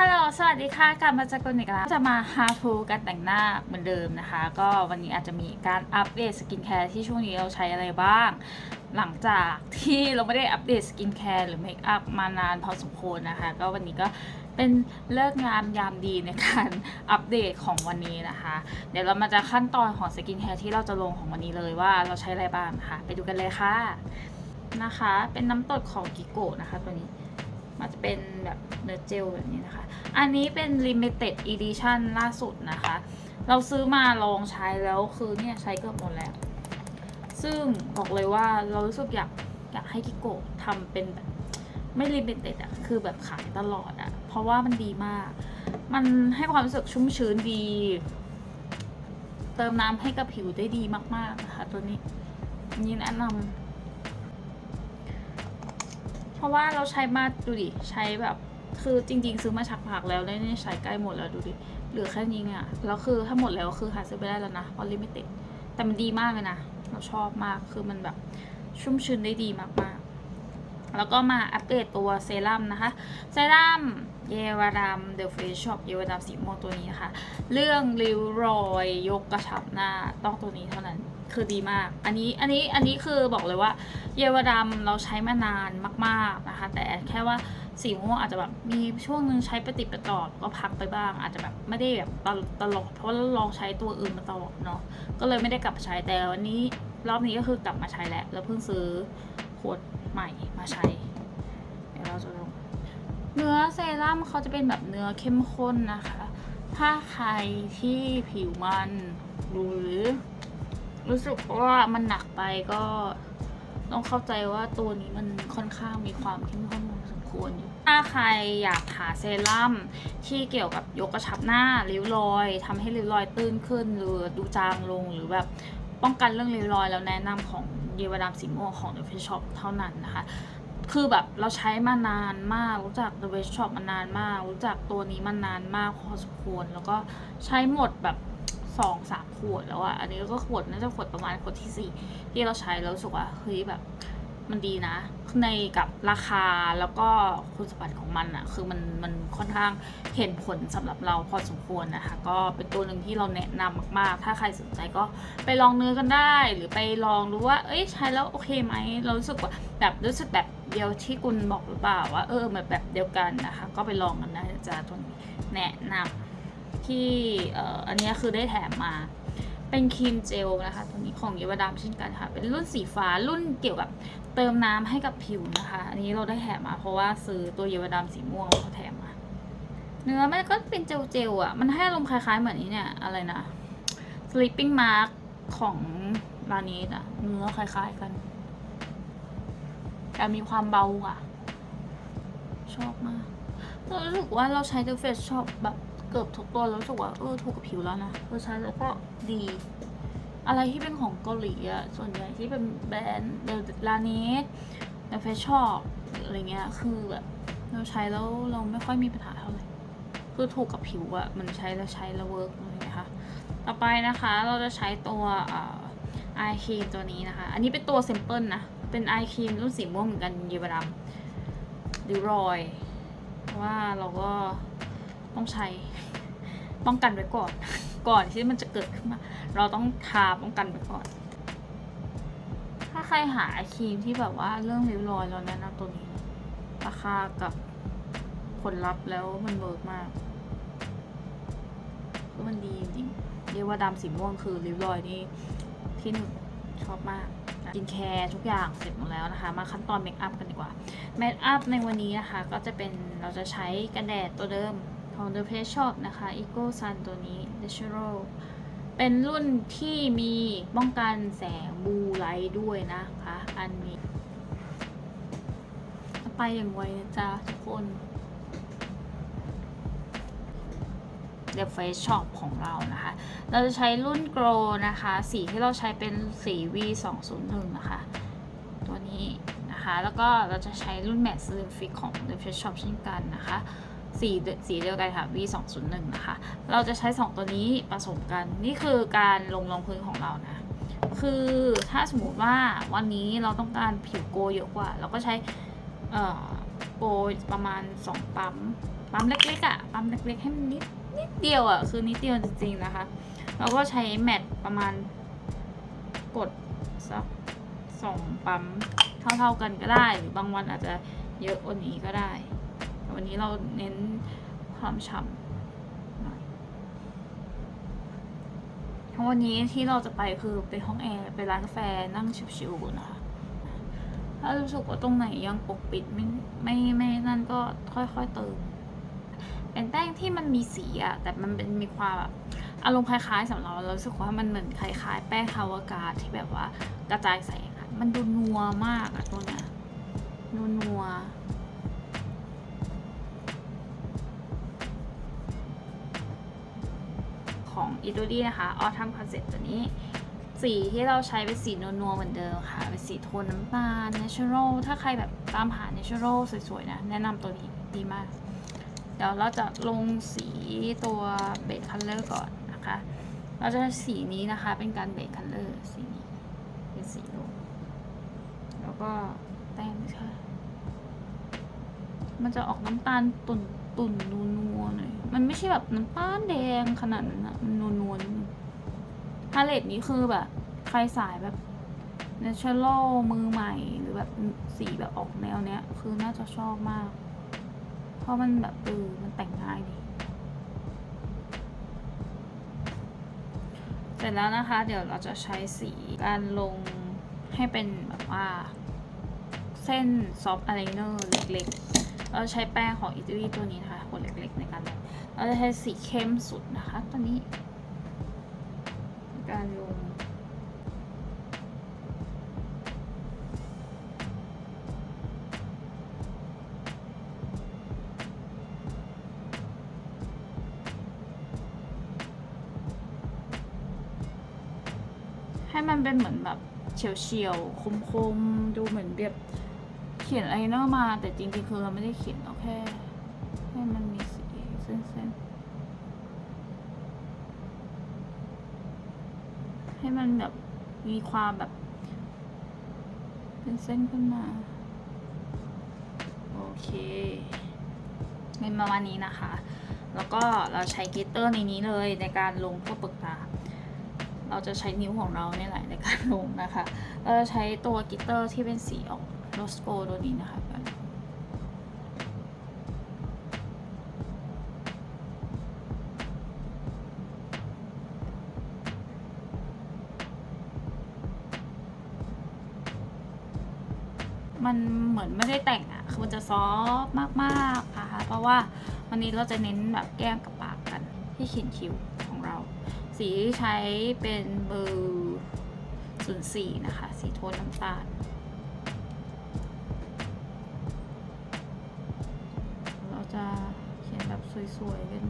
ฮัลโหล สวัสดีค่ะกลับมาจากกันอีกแล้วจะมา How to การแต่งหน้าเหมือนเดิมนะคะ ก็วันนี้อาจจะมีการอัปเดตสกินแคร์ที่ช่วงนี้เราใช้อะไรบ้าง หลังจากที่เราไม่ได้อัปเดตสกินแคร์หรือเมคอัพมานานพอสมควรนะคะ ก็วันนี้ก็เป็นเลิกงามยามดีในการอัปเดตของวันนี้นะคะ เดี๋ยวเรามาจะขั้นตอนของสกินแคร์ที่เราจะลงของวันนี้เลยว่าเราใช้อะไรบ้างนะคะไปดูกันเลยค่ะนะคะ เป็นน้ำตดของกิโกะนะคะตัวนี้ มันจะเป็นแบบเนื้อเจลแบบนี้นะคะ อันนี้เป็น limited edition ล่าสุดนะคะ เราซื้อมาลองใช้แล้วคือเนี่ยใช้เกือบหมดแล้ว ซึ่งบอกเลยว่าเรารู้สึกอยากอยากให้กิโกะทำเป็นแบบไม่ limited อะคือแบบขายตลอดอะเพราะว่ามันดีมาก มันให้ความรู้สึกชุ่มชื้นดี เติมน้ำให้กับผิวได้ดีมากๆนะคะตัวนี้นนี้แนะนำ ราะว่าเราใช้มาดูดิ ใช้แบบ คือจริง ๆ ซื้อมาชักผักแล้วแล้วเนี่ยใช้ใกล้หมดแล้วดูดิ เหลือแค่นี้เนี่ยแล้วคือถ้าหมดแล้วคือหาซื้อไม่ได้แล้วนะออลิมิเต็ดแต่มันดีมากเลยนะ เราชอบมาก คือมันแบบชุ่มชื้นได้ดีมากๆ แล้วก็มาอัปเดตตัวเซรั่มนะคะ เซรั่ม เยวรัมเดอะเฟชช็อปเยวรัมสีม่วงตัวนี้นะคะ เรื่องริ้วรอยยกกระชับหน้าต้องตัวนี้เท่านั้นคือดีมาก อันนี้ อันนี้ อันนี้คือบอกเลยว่า เยาวดำเราใช้มานานมาก ๆนะคะ แต่แค่ว่าสีม่วงอาจจะแบบมีช่วงหนึ่งใช้ปฏิปต่อก็พักไปบ้าง อาจจะแบบไม่ได้แบบตลตลอดเพราะเราลองใช้ตัวอื่นมาตลอดเนาะ ก็เลยไม่ได้กลับมาใช้ แต่วันนี้รอบนี้ก็คือกลับมาใช้แล้ว แล้วเพิ่งซื้อขวดใหม่มาใช้ เดี๋ยวเราจะลง เนื้อเซรั่มเขาจะเป็นแบบเนื้อเข้มข้นนะคะ ถ้าใครที่ผิวมันหรือ รู้สึกว่ามันหนักไปก็ต้องเข้าใจว่าตัวนี้มันค่อนข้างมีความเข้มข้นพอสมควรอยู่ถ้าใครอยากหาเซรั่มที่เกี่ยวกับยกกระชับหน้าริ้วรอยทำให้ริ้วรอยตื้นขึ้น หรือดูจางลงหรือแบบป้องกันเรื่องริ้วรอย แล้วแนะนำของเยวดามสีม่วงของ The Face Shop เท่านั้นนะคะ คือแบบเราใช้มานานมาก รู้จัก The Face Shop มานานมาก รู้จักตัวนี้มานานมากพอสมควรแล้วก็ใช้หมดแบบสองสามขวดแล้วอะอันนี้ก็ขวดน่าจะขวดประมาณขวดที่สี่ที่เราใช้แล้วรู้สึกว่าเฮ้ยแบบมันดีนะ ในกับราคาแล้วก็คุณสมบัติของมันอะคือมันมันค่อนข้างเห็นผลสำหรับเราพอสมควรนะคะ ก็เป็นตัวหนึ่งที่เราแนะนำมาก ๆ ถ้าใครสนใจก็ไปลองเนื้อกันได้ หรือไปลองดูว่า เอ้ยใช้แล้วโอเคไหมเรารู้สึกว่าแบบรู้สึกแบบ เดียวที่คุณบอกหรือเปล่าว่าเออแบบแบบเดียวกันนะคะ ก็ไปลองกันได้นะจ้าตัวนี้แนะนำที่เอ่ออันนี้คือได้แถมมา เป็นครีมเจลนะคะ ตัวนี้ของเยวดามเช่นกันค่ะ เป็นรุ่นสีฟ้ารุ่นเกี่ยวกับเติมน้ำให้กับผิวนะคะ อันนี้เราได้แถมมาเพราะว่าซื้อตัวเยวดามสีม่วงเขาแถมมา เนื้อมันก็เป็นเจลเจลๆอะ มันให้อารมณ์คล้ายๆเหมือนนี้เนี่ยอะไรนะ sleeping mask ของลานีอะ เนื้อคล้ายๆกัน แต่มีความเบาอะชอบมากเรารู้สึกว่าเราใช้ The Face Shop แบบเกือบทุกตัวแล้วรู้สึกว่าเออถูกกับผิวแล้วนะเราใช้แล้วก็ดี อะไรที่เป็นของเกาหลีอะส่วนใหญ่ที่เป็นแบรนด์เดลาเนสเดลเฟชช็อปอะไรเงี้ยคือแบบเราใช้แล้วเราไม่ค่อยมีปัญหาเท่าไหร่คือถูกกับผิวอะมันใช้แล้วใช้แล้วเวิร์กอะไรเลยนะคะต่อไปนะคะเราจะใช้ตัวไอครีมตัวนี้นะคะ อันนี้เป็นตัวเซมเปิลนะ เป็นไอครีมรุ่นสีม่วงเหมือนกันเยบดำดิวรอยเพราะว่าเราก็ต้องใช้ป้องกันไว้ก่อน ก่อนที่มันจะเกิดขึ้นมา เราต้องทาป้องกันไปก่อน ถ้าใครหาไอครีมที่แบบว่าเรื่องริ้วรอยเราแนะนำตัวนี้ ราคากับผลลัพธ์แล้วมันเวิร์กมากคือมันดีจริงเรียกว่าดำสีม่วงคือริ้วรอยนี่ที่หนึ่งชอบมาก กินแคร์ทุกอย่างเสร็จหมดแล้วนะคะ มาขั้นตอนเมคอัพกันดีกว่า เมคอัพในวันนี้นะคะ ก็จะเป็นเราจะใช้กันแดดตัวเดิมของ The Face Shop นะคะ Eco Sun ตัวนี้ Natural เป็นรุ่นที่มีป้องกันแสงบูไลท์ด้วยนะคะ อันนี้ ไปอย่างไวนะจ๊ะทุกคน The Face Shop ของเรานะคะ เราจะใช้รุ่น Grow นะคะ สีที่เราใช้เป็นสี V 2 0 1นะคะ ตัวนี้นะคะ แล้วก็เราจะใช้รุ่น Matte Slim Fit ของ The Face Shop เช่นกันนะคะสีเดสีเดียวกันค่ะ V 2 0 1นะคะ เราจะใช้ 2 ตัวนี้ผสมกัน นี่คือการลงรองพื้นของเรานะ คือถ้าสมมติว่าวันนี้เราต้องการผิวโกเยอะกว่า เราก็ใช้โกประมาณ 2 ปั๊ม ปั๊มเล็กๆอะปั๊มเล็กๆให้มันนิด ดเดียวอะคือนิดเดียวจริงๆนะคะ แล้วก็ใช้แมทประมาณกดสักสองปั๊มเท่าๆกันก็ได้ หรือบางวันอาจจะเยอะกว่านี้ก็ได้แต่วันนี้เราเน้นความฉ่ำหน่อยเพราะวันนี้ที่เราจะไปคือไปห้องแอร์ ไปร้านกาแฟนั่งชิวๆนะคะ ถ้ารู้สึกว่าตรงไหนยังปกปิดไม่ไม่ไม่นั่นก็ค่อยๆเติม เป็นแป้งที่มันมีสีอะแต่มันเป็นมีความแบบอารมณ์คล้ายๆสำหรับเราเรารู้สึกว่ามันเหมือนคล้ายๆ แป้งคาวากาที่แบบว่ากระจายแสงอะมันดูนัวมากอะตัวเนี้ยนัวนัวของอิตาลีนะคะออทัมคอนเซ็ปต์ตัวนี้ สีที่เราใช้เป็นสีนัวๆเหมือนเดิมค่ะ เป็นสีโทนน้ำตาล natural ถ้าใครแบบตามหา natural สวยๆ นะ แนะนำตัวนี้ดีมาก เดี๋ยวเราจะลงสีตัวเบสคัลเลอร์ก่อนนะคะ เราจะใช้สีนี้นะคะเป็นการเบสคัลเลอร์สีนี้เป็นสีลงแล้วก็แต้มค่ะมันจะออกน้ำตาลตุ่นตุ่นนัวนัวหน่อย มันไม่ใช่แบบน้ำตาลแดงขนาดนั้นอะมันนัวนัวๆนิดนึงพาเลตนี้คือแบบใครสายแบบ natural มือใหม่หรือแบบสีแบบออกแนวเนี้ย คือน่าจะชอบมาก ราะมันแบบเออมันแต่งง่ายดี เสร็จแล้วนะคะ เดี๋ยวเราจะใช้สีการลงให้เป็นแบบว่า เส้นซอฟต์อ l ายเนอร์เล็กๆ เราใช้แป้งของอิตาลีตัวนี้นะคะขวดเล็กๆในการลงเราจะใช้สีเข้มสุดนะคะ ตัวนี้ การลง ให้มันเป็นเหมือนแบบเฉียวๆคมๆดูเหมือนแบบเขียนอะไรเนอร์มา แต่จริงๆคือเราไม่ได้เขียนเราแค่ให้มันมีสีเส้นๆให้มันแบบมีความแบบ เป็นเส้นขึ้นมา โอเคเป็นประมาณนี้นะคะ แล้วก็เราใช้กลิตเตอร์ในนี้เลยในการลงพวกปึกตา เราจะใช้นิ้วของเราเนี่ยแหละในการลงนะคะ เราจะใช้ตัวกิตเตอร์ที่เป็นสีออกโรสโกตัวนี้นะคะกันมันเหมือนไม่ได้แต่งอะคือมันจะซอฟต์มากๆนะคะ เพราะว่าวันนี้เราจะเน้นแบบแก้มกับปากกันที่เขียนคิ้วของเรา สีที่ใช้เป็นเบอร์ศูนย์สี่นะคะ สีโทนน้ำตาล เราจะเขียนแบบสวยๆกัน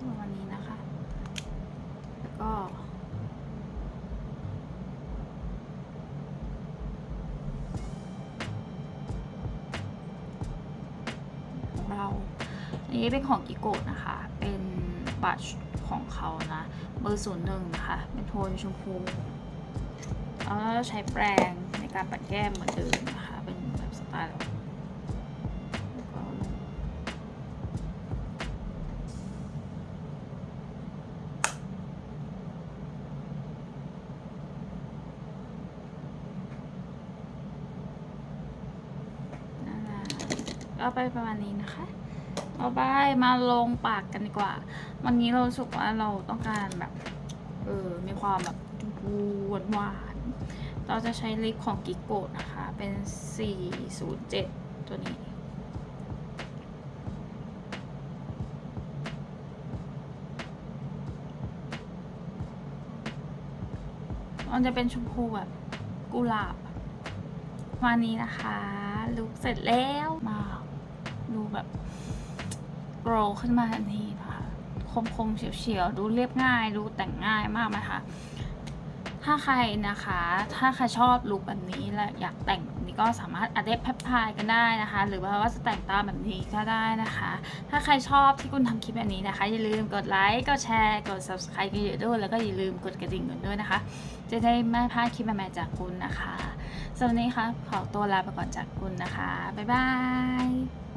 ประมาณนี้นะคะ แล้วก็ ของเรา อั นี้เป็นของกิโกะนะคะ เป็นบัตของเขานะ เบอร์ศูนย์หนึ่งนะคะเป็นโทนชมพูแล้วเราจะใช้แปรงในการปัดแก้มเหมือนเดิมนะคะ เป็นแบบสไตล์แล้วก็ลงนั่นแหละก็ไปประมาณนี้นะคะ ต่อไปมาลงปากกันดีกว่า วันนี้เราสึกว่าเราต้องการแบบ เออ มีความแบบชมพูหวานหวานเราจะใช้ลิปของกิโกะนะคะ เป็น 407 ตัวนี้มันจะเป็นชมพูแบบกุหลาบวันนี้นะคะ ลุกเสร็จแล้วมาดูแบบ โกรขึ้นมาทันทีนะคะคมคมๆเฉียวๆดูเรียบง่าย ดูแต่งง่ายมากไหมคะ ถ้าใครนะคะ ถ้าใครชอบลุคแบบนี้และอยากแต่งแบบนี้ก็สามารถอัดเดปแพปพายกันได้นะคะ หรือว่าจะแต่งตามแบบนี้ก็ได้นะคะ ถ้าใครชอบที่คุณทำคลิปแบบนี้นะคะ อย่าลืมกดไลค์กดแชร์กด subscribe กันเยอะด้วยแล้วก็อย่าลืมกดกระดิ่งกันด้วยนะคะ จะได้ไม่พลาดคลิปใหม่ๆจากคุณนะคะสำหรับนนี้ค่ะขอตัวลาไปก่อนจากคุณนะคะบ๊ายบาย